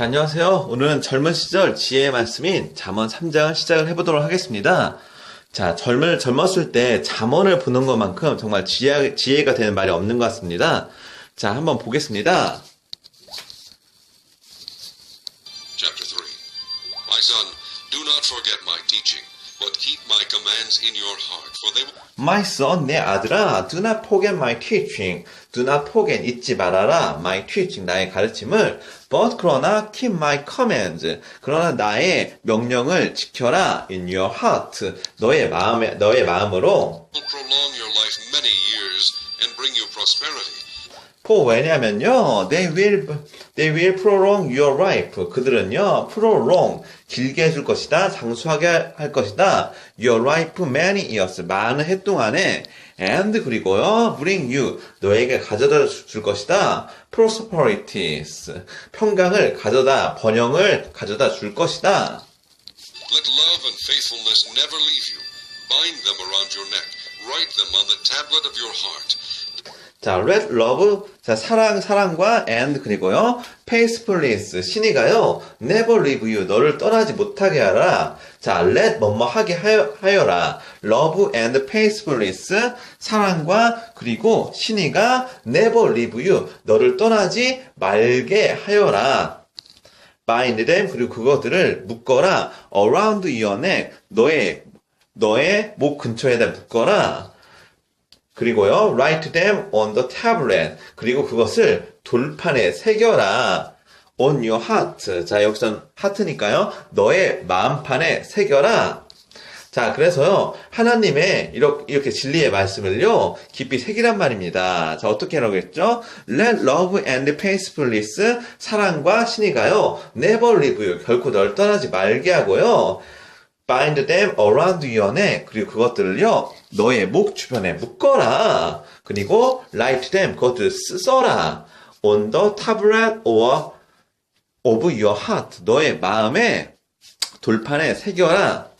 자, 안녕하세요. 오늘은 젊은 시절 지혜의 말씀인 잠언 3장을 시작을 해보도록 하겠습니다. 자, 젊을, 젊었을 때 잠언을 보는 것만큼 정말 지혜, 지혜가 되는 말이 없는 것 같습니다. 자, 한번 보겠습니다. Chapter 3 My son, do not forget my teaching, but keep my commands in your heart, for they will My son, 내 아들아, do not forget my teaching. Do not forget, 잊지 말아라. my teaching, 나의 가르침을. but 그러나 keep my commands. 그러나 나의 명령을 지켜라. in your heart. 너의 마음에, 너의 마음으로. for 왜냐면요, they will, they will prolong your life. 그들은요, prolong, 길게 해줄 것이다, 장수하게 할 것이다. your life many years, 많은 해 동안에, and 그리고요, bring you, 너에게 가져다 줄 것이다. prosperities, 평강을 가져다, 번영을 가져다 줄 것이다. Let love and faithfulness never leave you. Bind them around your neck. Write them on the tablet of your heart. 자, let love, 자, 사랑, 사랑과 and 그리고요, faithfulness, 신이가요, never leave you, 너를 떠나지 못하게 하라. 자, let 뭐뭐 하게 하여, 하여라. love and faithfulness, 사랑과 그리고 신이가 never leave you, 너를 떠나지 말게 하여라. bind them, 그리고 그것들을 묶어라. around your neck, 너의, 너의 목 근처에다 묶어라. 그리고요, write them on the tablet. 그리고 그것을 돌판에 새겨라. on your heart. 자, 여기선 하트니까요. 너의 마음판에 새겨라. 자, 그래서요, 하나님의 이렇게, 이렇게 진리의 말씀을요, 깊이 새기란 말입니다. 자, 어떻게 했죠? Let love and faithfulness, 사랑과 신이가요, never leave you, 결코 널 떠나지 말게 하고요, bind them around your neck. 그리고 그것들을요, 너의 목 주변에 묶어라. 그리고 write them. 그것들을 쓰- 써라. on the tablet or of your heart. 너의 마음에 돌판에 새겨라.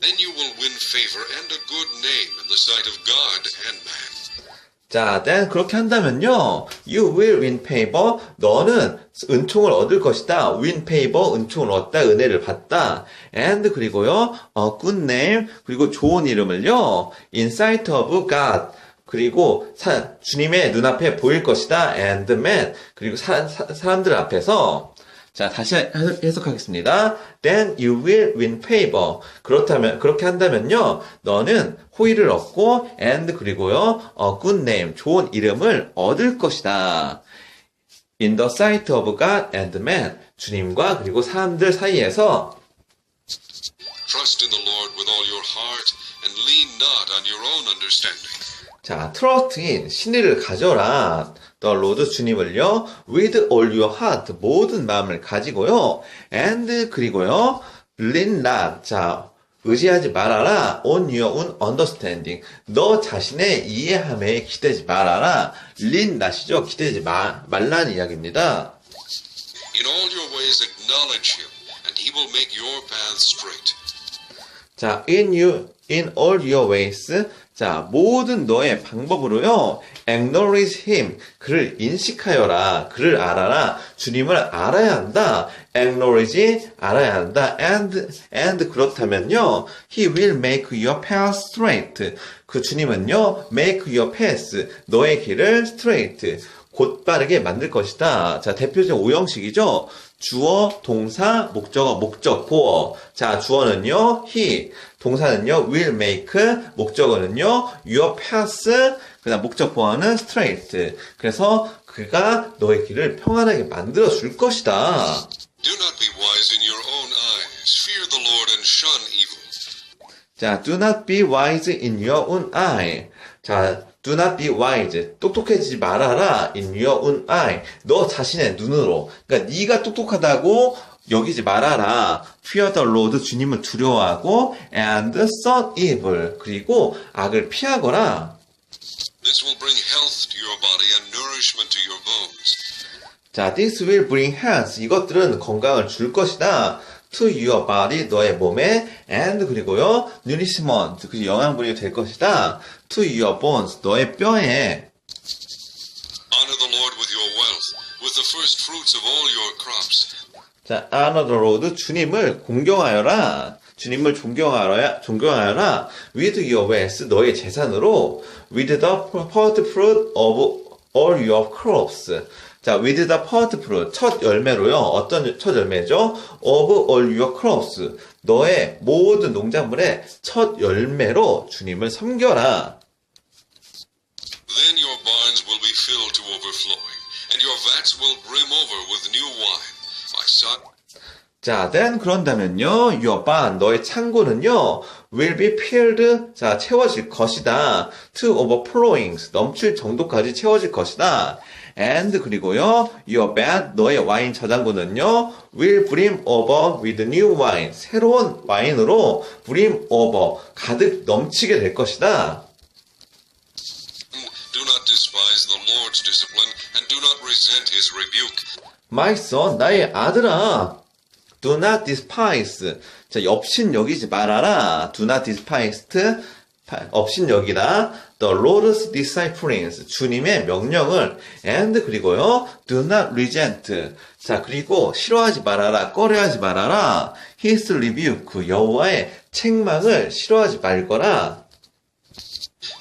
Then you will win favor and a good name in the sight of God and man. 자, then 그렇게 한다면요. You will win favor. 너는 은총을 얻을 것이다. win favor, 은총을 얻다, 은혜를 받다. and 그리고요, 어, good name, 그리고 좋은 이름을요. in sight of God. 그리고 사- 주님의 눈앞에 보일 것이다. and man. 그리고 사, 사, 사람들 앞에서 자, 다시 해- 해석하겠습니다. Then you will win favor. 그렇다면, 그렇게 한다면요, 너는 호의를 얻고, and 그리고요, 어, good name, 좋은 이름을 얻을 것이다. In the sight of God and man. 주님과 그리고 사람들 사이에서 Trust in the Lord with all your heart and lean not on your own understanding. 자, trust in, 신의를 가져라. The Lord 주님을요, with all your heart, 모든 마음을 가지고요, and 그리고요, lean not, 자, 의지하지 말아라, on your own understanding. 너 자신의 이해함에 기대지 말아라. lean not이죠. 기대지 마, 말라는 이야기입니다. In all your ways acknowledge him, and he will make your paths straight. 자, in you, in all your ways. 자, 모든 너의 방법으로요, acknowledge him. 그를 인식하여라. 그를 알아라. 주님을 알아야 한다. acknowledge, 알아야 한다. and, and 그렇다면요, he will make your path straight. 그 주님은요, make your path. 너의 길을 straight. 곧바르게 만들 것이다. 자, 대표적 오형식이죠. 주어, 동사, 목적어, 목적 보어. 자, 주어는요, he. 동사는요, will make. 목적어는요, your path. 그 다음 목적 보어는 straight. 그래서 그가 너의 길을 평안하게 만들어 줄 것이다. 자, do not be wise in your own eye. 자, do not be wise. 똑똑해지지 말아라. in your own eye. 너 자신의 눈으로. 그러니까 네가 똑똑하다고 여기지 말아라. fear the Lord. 주님을 두려워하고 and shun evil. 그리고 악을 피하거라. This will bring health to your body and nourishment to your bones. 자, this will bring health. 이것들은 건강을 줄 것이다. To your body, 너의 몸에, and 그리고요, nourishment, 그 영양분이 될 것이다. to your bones, 너의 뼈에. Honor the Lord with your wealth, with the first fruits of all your crops. 자, honor the Lord, 주님을 공경하여라. 주님을 존경하여라, 존경하여라. With your wealth, 너의 재산으로. With the first fruit of all your crops. 자, with the first fruit, 첫 열매로요. 어떤 첫 열매죠? Of all your crops. 너의 모든 농작물의 첫 열매로 주님을 섬겨라. Then your barns will be filled to overflowing, and your vats will brim over with new wine. My son, 자, then 그런다면요, your barn, 너의 창고는요, will be filled, 자, 채워질 것이다. to overflowing, 넘칠 정도까지 채워질 것이다. and 그리고요, your vat, 너의 와인 저장고는요, will brim over with new wine, 새로운 와인으로 brim over, 가득 넘치게 될 것이다. do not despise the Lord's discipline, and do not resent his rebuke. My son, 나의 아들아. Do not despise. 자, 업신 여기지 말아라. Do not despise. 파- 업신 여기라. The Lord's disciplines. 주님의 명령을. And 그리고요. Do not resent. 자, 그리고 싫어하지 말아라. 꺼려하지 말아라. His rebuke. 여호와의 책망을 싫어하지 말거라.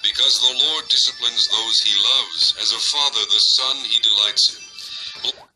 Because the Lord disciplines those he loves, as a father the son he delights in.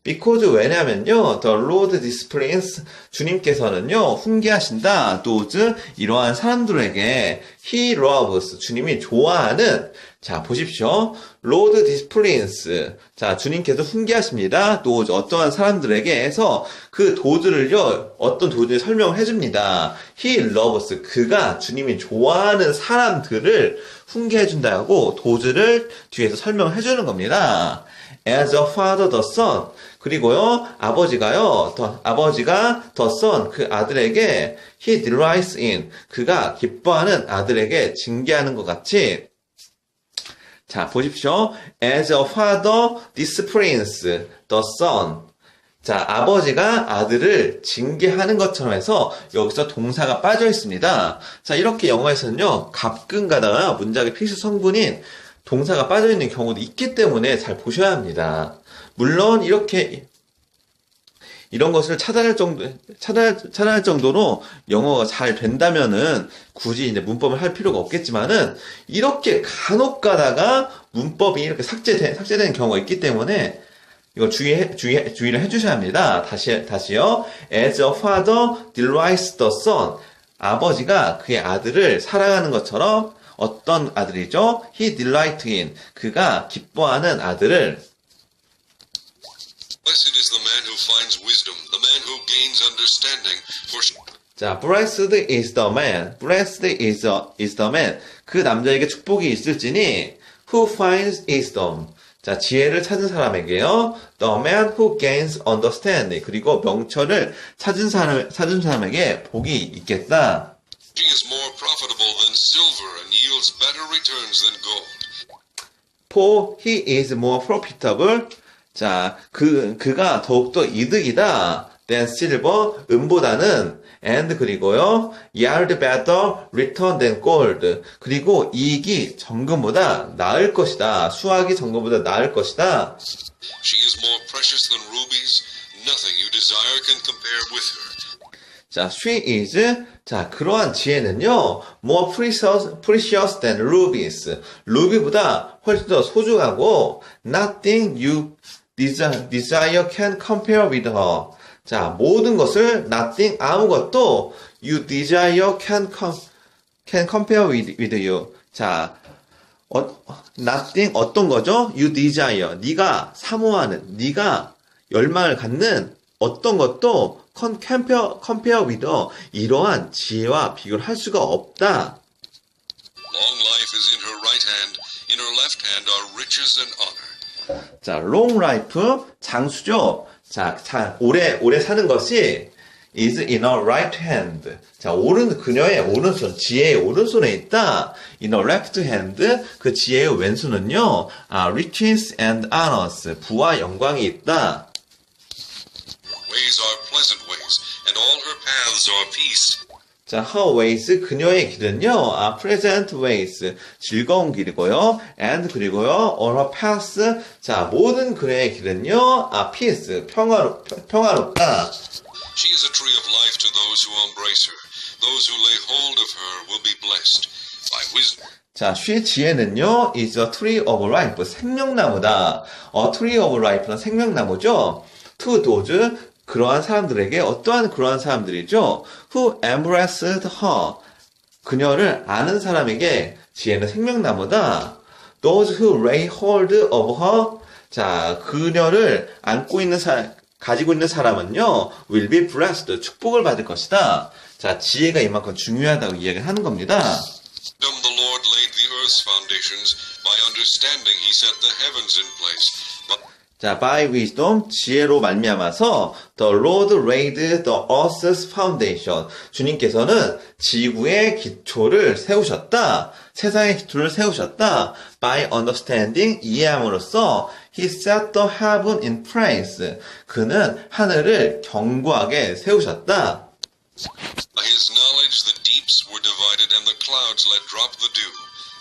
Because 왜냐면요, the Lord disciplines 주님께서는요 훈계하신다. those 이러한 사람들에게 he loves 주님이 좋아하는 자 보십시오, Lord disciplines 자 주님께서 훈계하십니다. those 어떠한 사람들에게 해서 그 도들을요 어떤 도들을 설명해 줍니다. he loves 그가 주님이 좋아하는 사람들을 훈계해 준다고 도들을 뒤에서 설명해 주는 겁니다. As a father the son. 그리고요 아버지가요 더, 아버지가 the son. 그 아들에게 he delights in. 그가 기뻐하는 아들에게 징계하는 것 같이. 자 보십시오. As a father disciplines the son. 자 아버지가 아들을 징계하는 것처럼 해서 여기서 동사가 빠져 있습니다. 자 이렇게 영어에서는요 가끔 가다가 문장의 필수 성분인 동사가 빠져 있는 경우도 있기 때문에 잘 보셔야 합니다. 물론 이렇게 이런 것을 차단할 정도 차단 차단할 정도로 영어가 잘 된다면은 굳이 이제 문법을 할 필요가 없겠지만은 이렇게 간혹 가다가 문법이 이렇게 삭제된 삭제되는 경우가 있기 때문에 이거 주의 주의 주의를 해주셔야 합니다. 다시 다시요. As a father delights the son. 아버지가 그의 아들을 사랑하는 것처럼 어떤 아들이죠? He delight in. 그가 기뻐하는 아들을 Blessed is the man who finds wisdom, the man who gains understanding, for 자, blessed is the man. blessed is the, is the man. 그 남자에게 축복이 있을지니 who finds wisdom. 자, 지혜를 찾은 사람에게요. The man who gains understanding. 그리고 명철을 찾은 사람, 찾은 사람에게 복이 있겠다. She is more profitable than silver and yields better returns than gold. For he is more profitable. 자, 그, 그가 더욱더 이득이다. than silver, 은보다는, and 그리고요, yield better return than gold. 그리고 이익이 정금보다 나을 것이다. 수확이 정금보다 나을 것이다. She is more precious than rubies. Nothing you desire can compare with her. 자, she is, 자, 그러한 지혜는요, more precious, precious than rubies. 루비보다 훨씬 더 소중하고, nothing you desire, desire can compare with her. 자, 모든 것을, nothing, 아무것도, you desire can, com, can compare with, with you. 자, 어, nothing, 어떤 거죠? you desire. 네가 사모하는, 네가 열망을 갖는 어떤 것도 compare with her. 이러한 지혜와 비교를 할 수가 없다. 자, long life, 장수죠. 자, 자, 오래, 오래 사는 것이 is in her right hand. 자, 오른, 그녀의 오른손, 지혜의 오른손에 있다. in her left hand, 그 지혜의 왼손은요, 아, riches and honors, 부와 영광이 있다. Ways are pleasant ways, and all her paths are peace. 자, her ways, 그녀의 길은요, 아, pleasant ways, 즐거운 길이고요, and 그리고요, all her paths, 자, 모든 그녀의 길은요, 아, peace, 평화롭, 평화롭다. She is a tree of life to those who embrace her. Those who lay hold of her will be blessed. By wisdom, 자, she 지혜는요, is a tree of life, 생명나무다. 어, tree of life는 생명나무죠. to those, 그러한 사람들에게 어떠한 그러한 사람들이죠? who embraced her. 그녀를 아는 사람에게 지혜는 생명나무다. those who lay hold of her. 자, 그녀를 안고 있는 사, 가지고 있는 사람은요, will be blessed. 축복을 받을 것이다. 자, 지혜가 이만큼 중요하다고 이야기를 하는 겁니다. The Lord laid the earth's foundations. By understanding he set the heavens in place. 자, by wisdom, 지혜로 말미암아서 the Lord laid the earth's foundation. 주님께서는 지구의 기초를 세우셨다. 세상의 기초를 세우셨다. by understanding, 이해함으로써 he set the heaven in place. 그는 하늘을 견고하게 세우셨다. by his knowledge the deeps were divided and the clouds let drop the dew.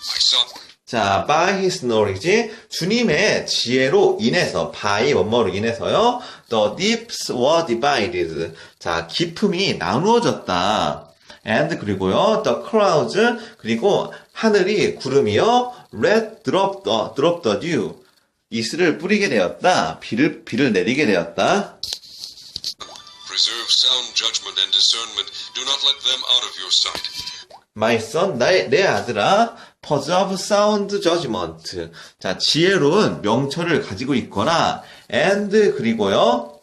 I saw 자, by his knowledge, 주님의 지혜로 인해서, by 원모로 인해서요, the deeps were divided. 자, 깊음이 나누어졌다. and 그리고요, the clouds, 그리고 하늘이 구름이요, let drop the, drop the dew. 이슬을 뿌리게 되었다. 비를, 비를 내리게 되었다. preserve sound judgment and discernment. Do not let them out of your sight. My son, 나의, 내 아들아, preserve sound judgment. 자, 지혜로운 명철을 가지고 있거나, and, 그리고요,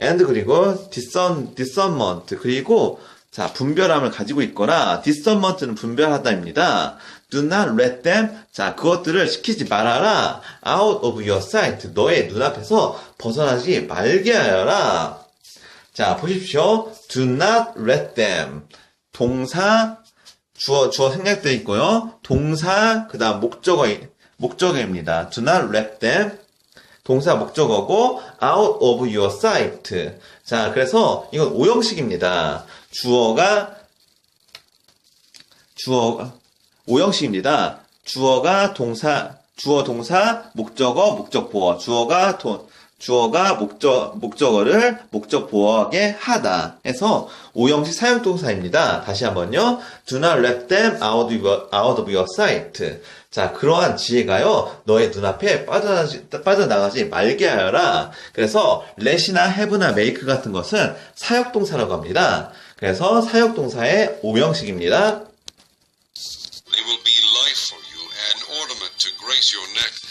and, 그리고, discern, discernment. 그리고, 자, 분별함을 가지고 있거나, discernment는 분별하다입니다. Do not let them, 자, 그것들을 시키지 말아라. out of your sight. 너의 눈앞에서 벗어나지 말게 하여라. 자, 보십시오. Do not let them. 동사, 주어, 주어 생략되어 있고요. 동사, 그 다음 목적어, 목적어입니다. Do not let them. 동사 목적어고, out of your sight. 자, 그래서 이건 오형식입니다. 주어가, 주어, 오형식입니다. 주어가 동사, 주어 동사, 목적어, 목적 보어. 주어가 도, 주어가 목적, 목적어를 목적 보어하게 하다 해서 오형식 사용동사입니다. 다시 한번요. Do not let them out of your, out of your sight. 자, 그러한 지혜가요, 너의 눈앞에 빠져나가지, 빠져나가지 말게 하여라. 그래서 let이나 have나 make 같은 것은 사역동사라고 합니다. 그래서 사역동사의 오형식입니다. They will be life for you, an ornament to grace your neck.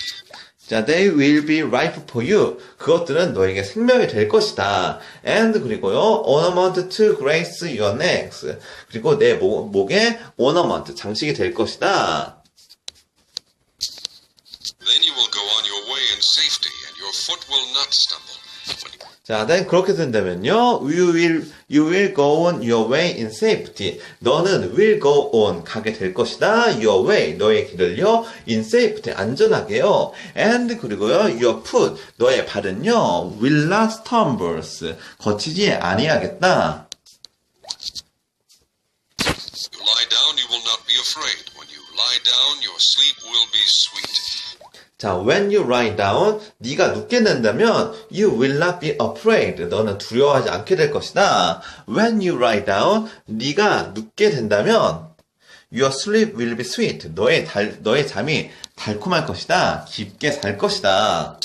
자, they will be ripe for you. 그것들은 너에게 생명이 될 것이다. And 그리고요, ornament to grace your necks. 그리고 내 목, 목에 ornament, 장식이 될 것이다. Then you will go on your way in safety, and your foot will not stumble. 자, then 그렇게 된다면요, you will, you will go on your way in safety. 너는 will go on, 가게 될 것이다. your way, 너의 길을요, in safety, 안전하게요. and 그리고요, your foot, 너의 발은요, will not stumbles, 거치지 아니하겠다. you lie down, you will not be afraid. When you lie down, your sleep will be sweet. 자, when you lie down, 네가 눕게 된다면 you will not be afraid. 너는 두려워하지 않게 될 것이다. When you lie down, 네가 눕게 된다면 your sleep will be sweet. 너의 달, 너의 잠이 달콤할 것이다. 깊게 잘 것이다.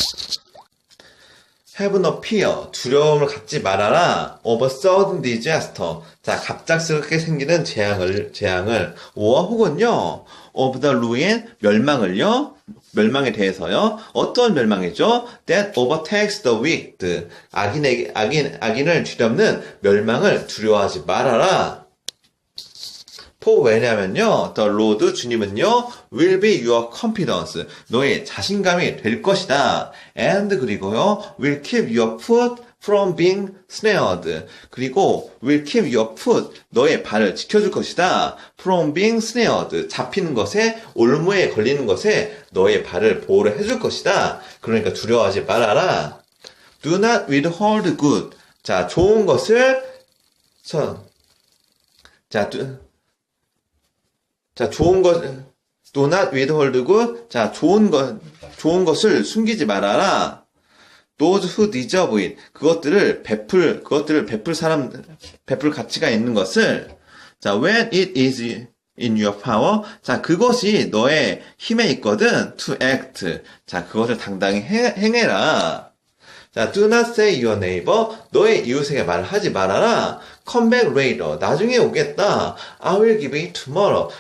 Have no fear. 두려움을 갖지 말아라. Of a sudden disaster. 자, 갑작스럽게 생기는 재앙을, 재앙을. or 혹은요, of the ruin, 멸망을요, 멸망에 대해서요, 어떤 멸망이죠? That overtakes the wicked. 악인에게, 악인, 악인을 뒤덮는 멸망을 두려워하지 말아라. for 왜냐면요, the Lord 주님은요, will be your confidence. 너의 자신감이 될 것이다. and 그리고요, will keep your foot from being snared. 그리고 will keep your foot. 너의 발을 지켜줄 것이다. from being snared. 잡히는 것에, 올무에 걸리는 것에 너의 발을 보호를 해줄 것이다. 그러니까 두려워하지 말아라. Do not withhold good. 자, 좋은 것을 선, 자, do, 자, 좋은 것, do not withhold고, 자, 좋은 것, 좋은 것을 숨기지 말아라. Those who deserve it. 그것들을 베풀, 그것들을 베풀 사람, 베풀 가치가 있는 것을, 자, when it is in your power. 자, 그것이 너의 힘에 있거든. to act. 자, 그것을 당당히 해- 행해라. 자, do not say your neighbor. 너의 이웃에게 말하지 말아라. come back later. 나중에 오겠다. I will give it tomorrow.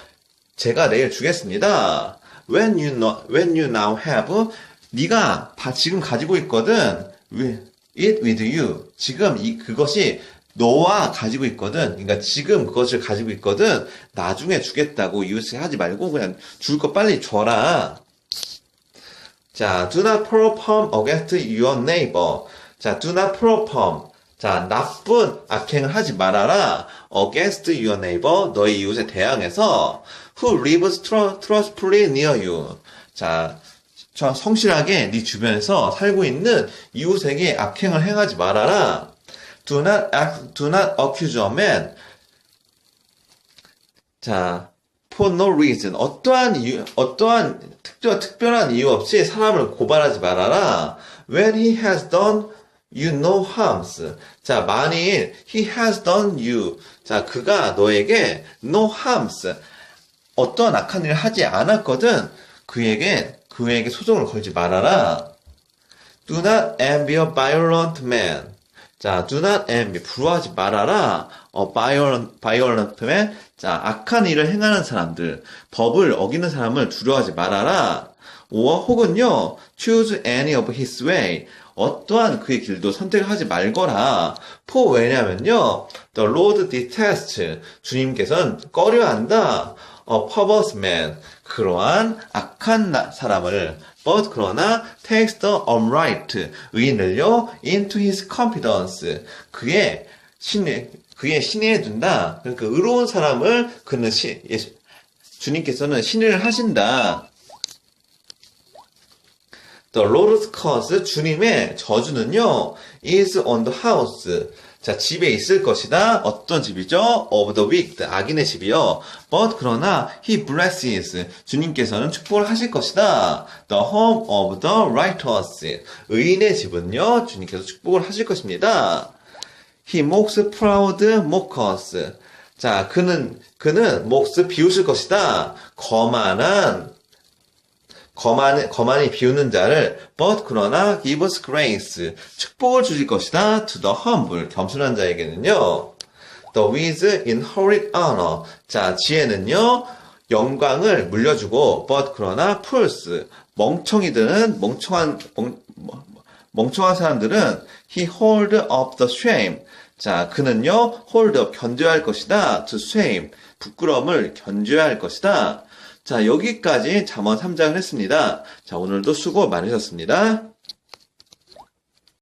제가 내일 주겠습니다. When you know, when you now have, 네가 다 지금 가지고 있거든. with- it with you. 지금 이 그것이 너와 가지고 있거든. 그러니까 지금 그것을 가지고 있거든. 나중에 주겠다고 이웃에게 하지 말고 그냥 줄 거 빨리 줘라. 자, do not perform against your neighbor. 자, do not perform. 자, 나쁜 악행을 하지 말아라. against your neighbor. 너의 이웃에 대항해서 who lives tru- trustfully near you. 자, 저 성실하게 네 주변에서 살고 있는 이웃에게 악행을 행하지 말아라. Do not act, do not accuse a man. 자, for no reason. 어떠한 이유, 어떠한 특별, 특별한 이유 없이 사람을 고발하지 말아라. When he has done you no harms. 자, 만일 he has done you. 자, 그가 너에게 no harms. 어떠한 악한 일을 하지 않았거든. 그에게, 그에게 소송을 걸지 말아라. Do not envy a violent man. 자, do not envy. 부러워하지 말아라. 어, violent, violent man. 자, 악한 일을 행하는 사람들, 법을 어기는 사람을 두려워하지 말아라. or 혹은요, choose any of his way. 어떠한 그의 길도 선택하지 말거라. for 왜냐면요, the Lord detests. 주님께서는 꺼려한다. a perverse man. 그러한 악한 나- 사람을 but 그러나 takes the upright 의인을요 into his confidence 그의 신에 그의 신에 둔다 그러니까 의로운 사람을 그는 시, 예수, 주님께서는 신을 하신다 The Lord's curse 주님의 저주는요 is on the house 자 집에 있을 것이다. 어떤 집이죠? Of the wicked 악인의 집이요. But 그러나 he blesses. 주님께서는 축복을 하실 것이다. The home of the righteous. 의인의 집은요 주님께서 축복을 하실 것입니다. He mocks proud mockers. 자 그는 그는 mocks 비웃을 것이다. 거만한 거만, 거만히 비우는 자를, but 그러나 gives grace, 축복을 주실 것이다, to the humble, 겸손한 자에게는요. The with inherit honor, 자, 지혜는요, 영광을 물려주고, but 그러나 fools, 멍청이들은, 멍청한, 멍, 멍청한 사람들은 he hold up the shame. 자, 그는요, hold up, 견뎌야 할 것이다, to shame, 부끄러움을 견뎌야 할 것이다. 자, 여기까지 잠언 3장을 했습니다. 자, 오늘도 수고 많으셨습니다.